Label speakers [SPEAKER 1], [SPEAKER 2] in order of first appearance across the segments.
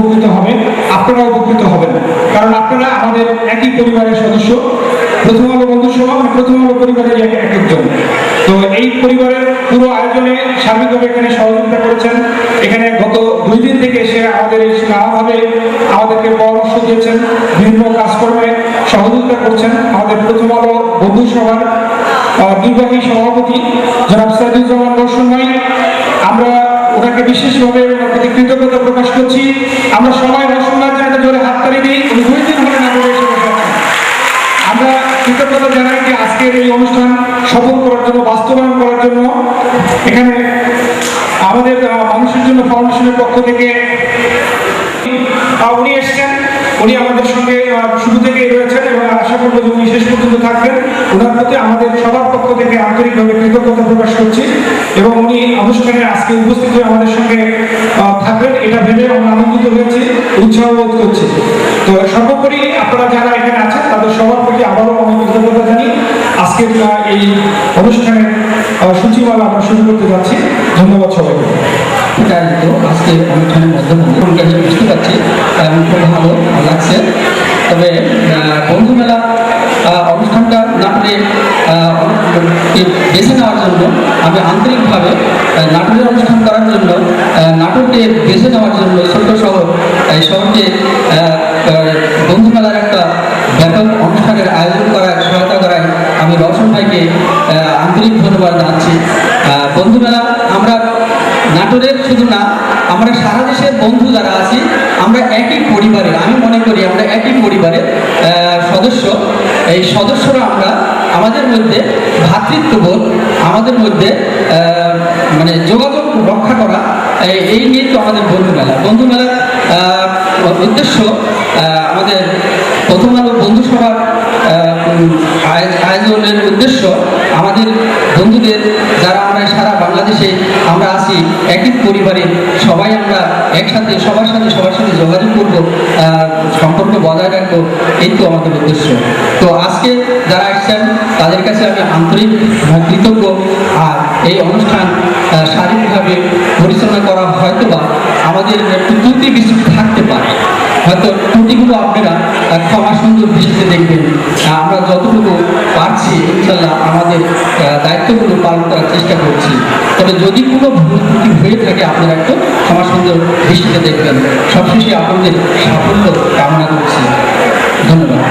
[SPEAKER 1] উপকৃত হবে আপনারা উপকৃত হবেন। কারণ আপনারা আমাদের একই পরিবারের সদস্য, প্রথম আলো বন্ধু সভা প্রথম আলো পরিবারের এক এক একজন। তো এই পরিবারের পুরো আয়োজনে সার্বিকভাবে এখানে সহযোগিতা করেছেন। এখানে গত দুই দিন থেকে এসে আমাদের নানাভাবে আমাদেরকে পরামর্শ দিয়েছেন, বিভিন্ন কাজকর্মে সহযোগিতা করছেন। আমাদের প্রথম আলো বন্ধু সভার নির্বাহী সভাপতি জনাব সাইদুজ্জামান রোশন ভাই। আমরা ওনাকে বিশেষভাবে ওনার প্রতি কৃতজ্ঞতা প্রকাশ করছি। আমরা সবাই ভাইয়ের জন্য জোরে হাততালি দিই, উনি দুই দিন ধরে নাগরিক আমরা কৃতজ্ঞতা জানাই যে আজকের এই অনুষ্ঠান সফল করার জন্য, বাস্তবায়ন করার জন্য। এখানে আমাদের মানুষের জন্য ফাউন্ডেশনের পক্ষ থেকে উনি এসেছেন। উনি আমাদের সঙ্গে শুরু থেকেই রয়েছেন এবং আশা করব উনি শেষ পর্যন্ত থাকবেন। ওনার প্রতি আমাদের সবার পক্ষ থেকে আন্তরিকভাবে কৃতজ্ঞতা প্রকাশ করছি এবং উনি অনুষ্ঠানে আজকে উপস্থিত হয়ে আমাদের সঙ্গে থাকবেন। এটা ভেবে আমরা আনন্দিত হয়েছি উৎসাহ বোধ করছি। তো সর্বোপরি আপনারা যারা এখানে আছেন তাদের সবার প্রতি আবারও আমি কৃতজ্ঞতা জানি। আজকের আহ, এই অনুষ্ঠানের সূচিমালা আমরা শুরু করতে যাচ্ছি। ধন্যবাদ সবাইকে।
[SPEAKER 2] আয়োজিত আজকে অনুষ্ঠানের মাধ্যমে আমি বুঝতে পারছি এবং খুব ভালো লাগছে। তবে বন্ধু মেলা অনুষ্ঠানটা নাটকে বেছে নেওয়ার জন্য আমি আন্তরিকভাবে নাটকের অনুষ্ঠান করার জন্য নাটককে বেছে নেওয়ার জন্য ছোট্ট শহর এই শহরকে আহ, আহ, বন্ধু মেলার একটা ব্যাপক অনুষ্ঠানের আয়োজন করার সহায়তা করায় আমি রওশন ভাইকে আন্তরিক ধন্যবাদ জানাচ্ছি। নাটোরের শুধু না, আমরা সারা দেশের বন্ধু যারা আছি, আমরা একই পরিবারের, আমি মনে করি আমরা একই পরিবারের সদস্য। এই সদস্যরা আমরা, আমাদের মধ্যে ভ্রাতৃত্ববোধ আমাদের মধ্যে মানে যোগাযোগ রক্ষা করা, এই- নিয়ে তো আমাদের বন্ধু মেলা। বন্ধু মেলার উদ্দেশ্য আমাদের প্রথম আলো বন্ধু আয়োজনের উদ্দেশ্য আমাদের বন্ধুদের যারা আমরা সারা বাংলাদেশে আমরা আছি একই পরিবারে সবাই আমরা একসাথে, সবার সাথে সবার সাথে যোগাযোগ করব সম্পর্ক বজায় রাখব, এই তো আমাদের উদ্দেশ্য। তো আজকে যারা আসছেন, তাদের কাছে আমি আন্তরিক কৃতজ্ঞ। আর এই অনুষ্ঠান শারীরিকভাবে পরিচালনা করা হয়তো বা আমাদের ত্রুটি বিচ্যুতি থাকতে পারে। হয়তো ত্রুটিগুলো আপনারা ক্ষমা সুন্দর দৃষ্টিতে দেখবেন। আমরা যতটুকু পারছি, ইনশাল্লাহ আমাদের দায়িত্বগুলো পালন করার চেষ্টা করছি। তবে যদি কোনো ত্রুটি হয়ে থাকে, আপনারা একটু ক্ষমা সুন্দর দৃষ্টিতে দেখবেন। সবশেষে আপনাদের সাফল্য কামনা করছি। ধন্যবাদ।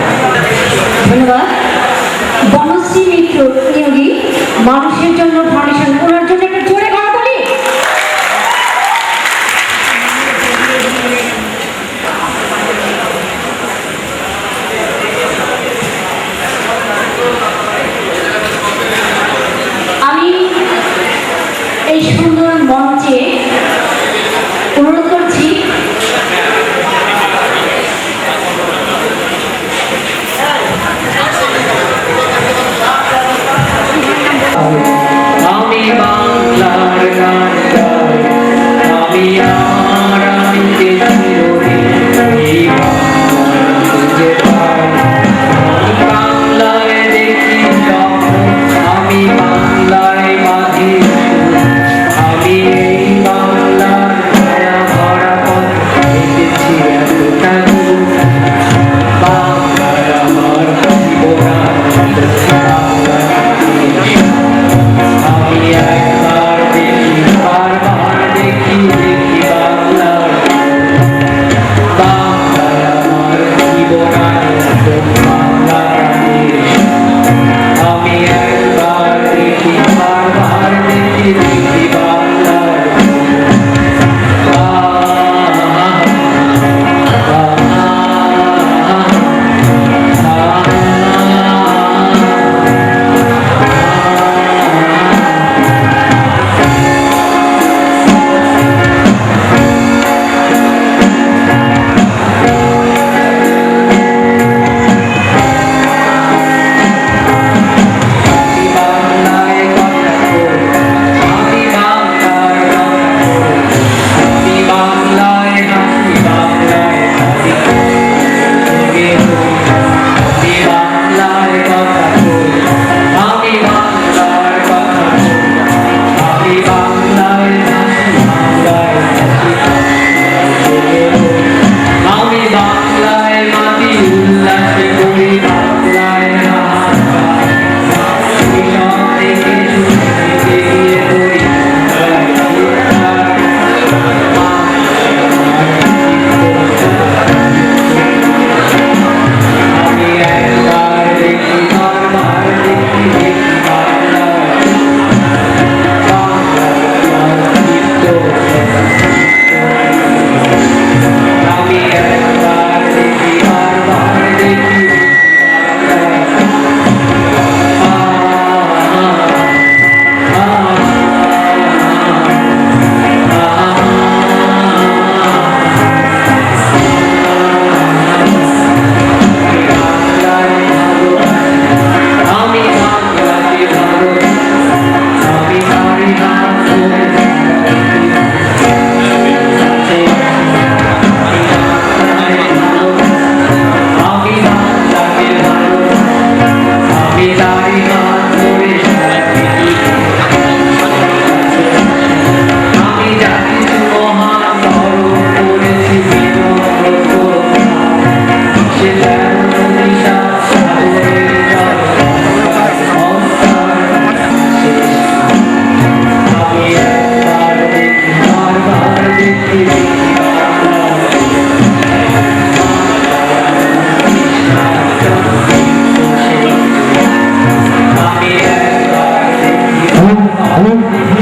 [SPEAKER 3] আমি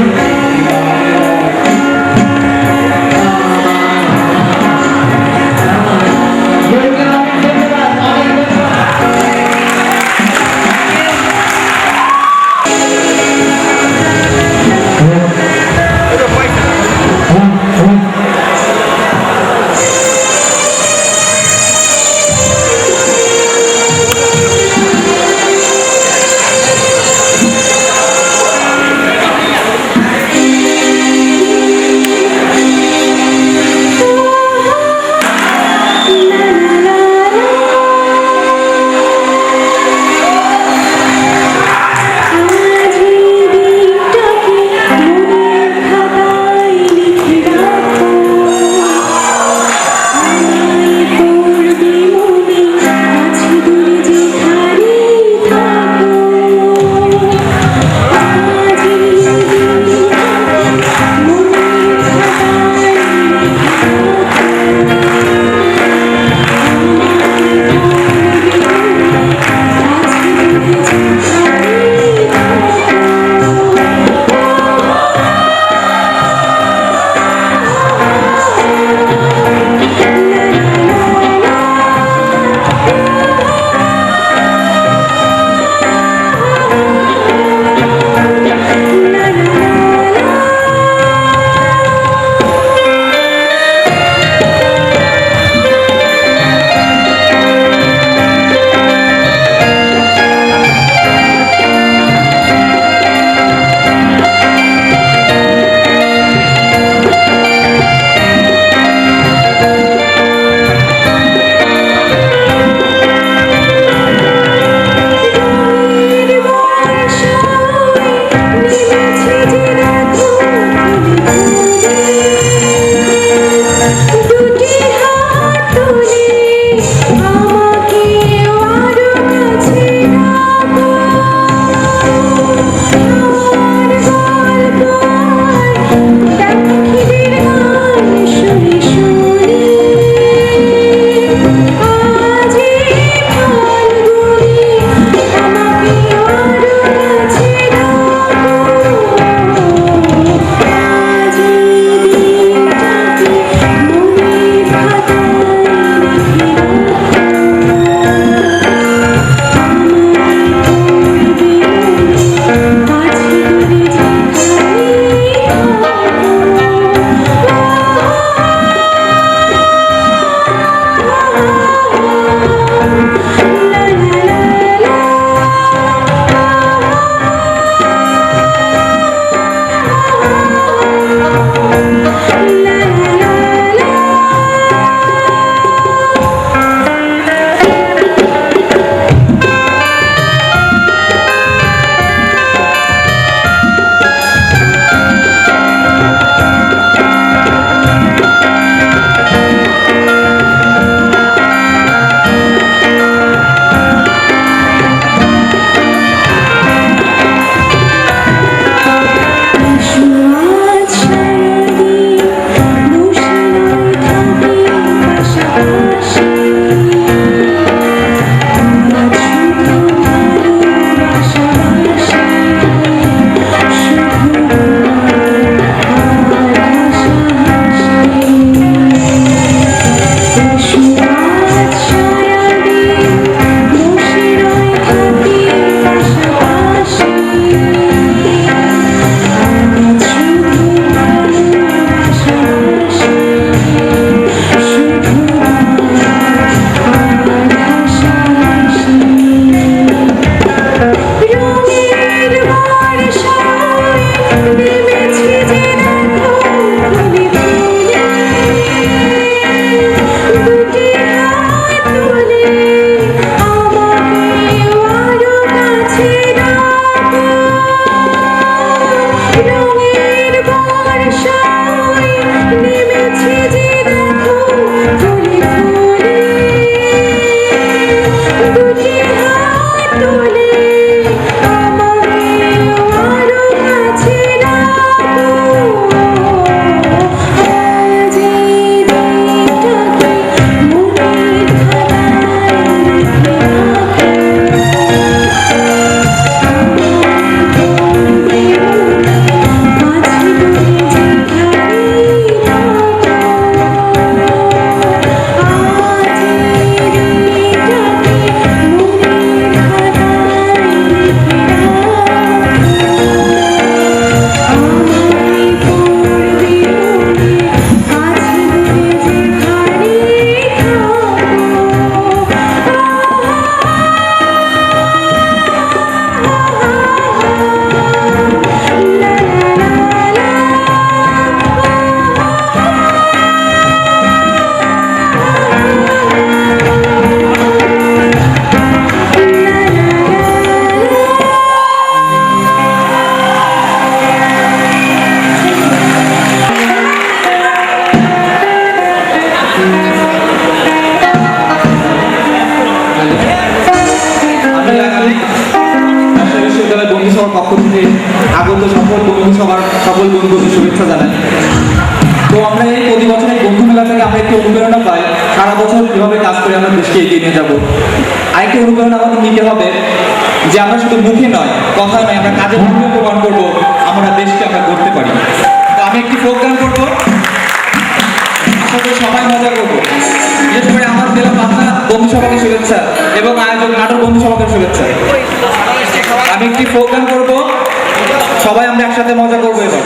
[SPEAKER 4] সবার পক্ষ থেকে আগত সকল বন্ধু সবার সকল বন্ধুদের শুভেচ্ছা জানাই। তো আমরা এই প্রতি বছর এই বন্ধু মেলা থেকে আমরা একটু অনুপ্রেরণা পাই। সারা বছর কীভাবে কাজ করে আমরা দেশকে এগিয়ে নিয়ে যাব। আরেকটি অনুপ্রেরণা আমাদের নিতে হবে যে আমরা শুধু মুখে নয় কথা নয়, আমরা কাজের মাধ্যমে প্রমাণ করব, আমরা দেশকে আমরা করতে পারি। তো আমি একটি প্রোগ্রাম করব। সবাই মজা করব। বিশেষ করে আমার দিলাম পাবনা বন্ধু সভাকে শুভেচ্ছা এবং আয়োজক নাটক বন্ধু সভাকে শুভেচ্ছা। আমি একটি প্রোগ্রাম করব। সবাই আমরা একসাথে মজা করব এবার।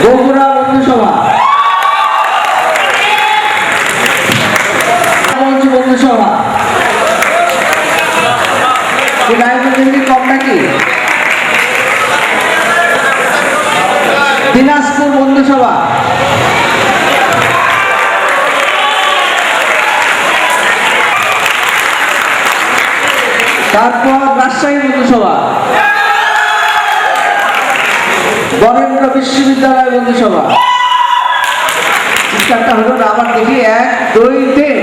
[SPEAKER 5] বগুড়া বন্ধুসভা মঞ্চ বিশ্ববিদ্যালয় বন্ধুসভা। চিৎকারটা হলো না, আবার দেখি এক, দুই, তিন।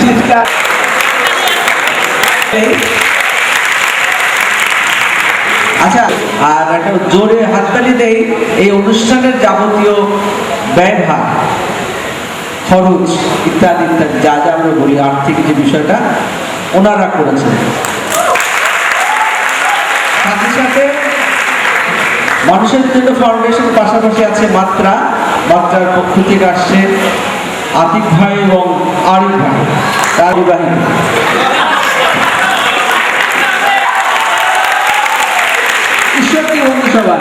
[SPEAKER 5] চিৎকার। আচ্ছা আর একটা জোরে হাততালি দেই, এই অনুষ্ঠানের যাবতীয় ব্যয়ভার, খরচ ইত্যাদি ইত্যাদি, যা যা আমরা বলি, আর্থিক যে বিষয়টা, ওনারা করেছেন। মানুষের জন্য ফাউন্ডেশন পাশাপাশি আছে মাত্রা। মাত্রার পক্ষ থেকে আসছে আতিক ভাই এবং আরিফ ভাই। তার বিবাহিত ঈশ্বরী বন্ধুসভা